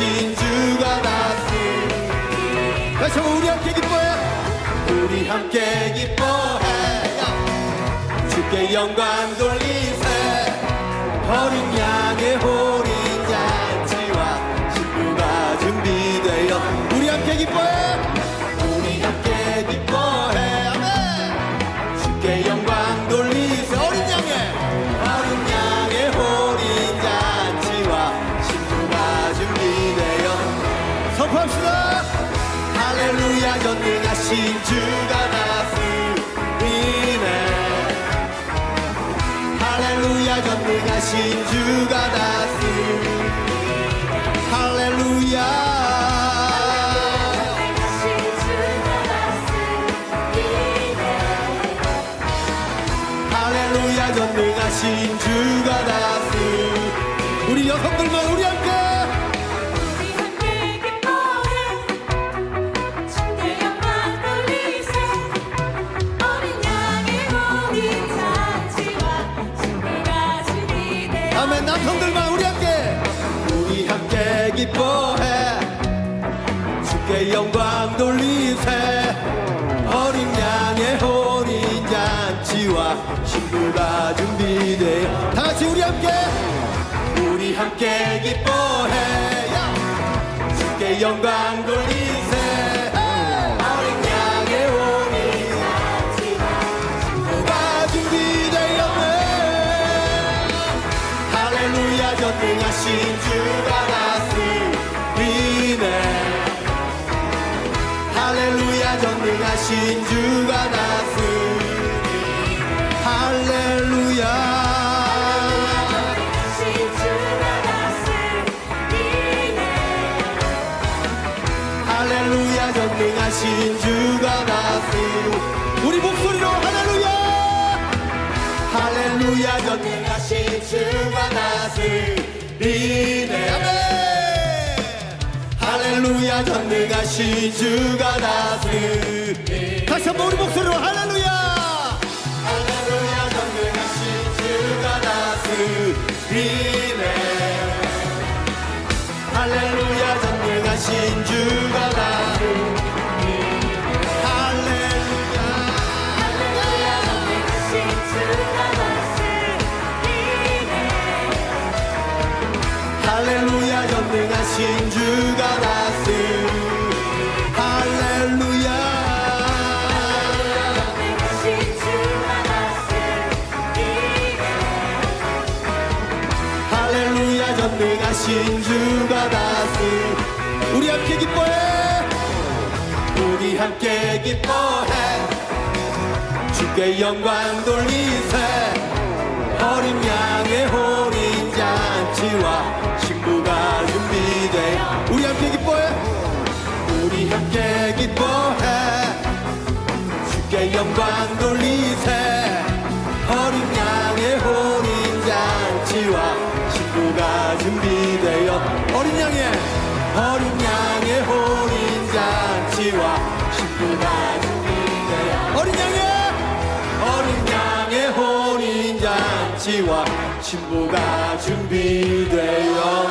대신 주가 다스리 다시 한번 우리 함께 기뻐해. 우리 함께 기뻐해 주께 영광 돌리 전능하신 주가 다스리네. 할렐루야 전능하신 주가 다 영광 돌리세. 어린 양의 혼인 신부가 준비 되었네. 할렐루야 전능하신 주가 다스리네. 할렐루야 전능하신 주가 다스리네. 할렐루야 전능하신 주가 다스리네. 다시 한번 우리 목소리로 할렐루야. 할렐루야 전능하신 주가 다스리네. 할렐루야 전능하신 주가 다스리네 기뻐해. 우리 함께 기뻐해. 주께 영광 돌리세. 어린 양의 혼인 잔치와 신부가 준비돼. 우리 함께 기뻐해. 우리 함께 기뻐해. 주께 영광 돌리세. 어린 양의 혼인 잔치와 신부가 준비되어. 어린 양의 어린 잔치와 신부가 준비되었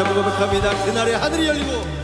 한번 고백합니다. 그날의 하늘이 열리고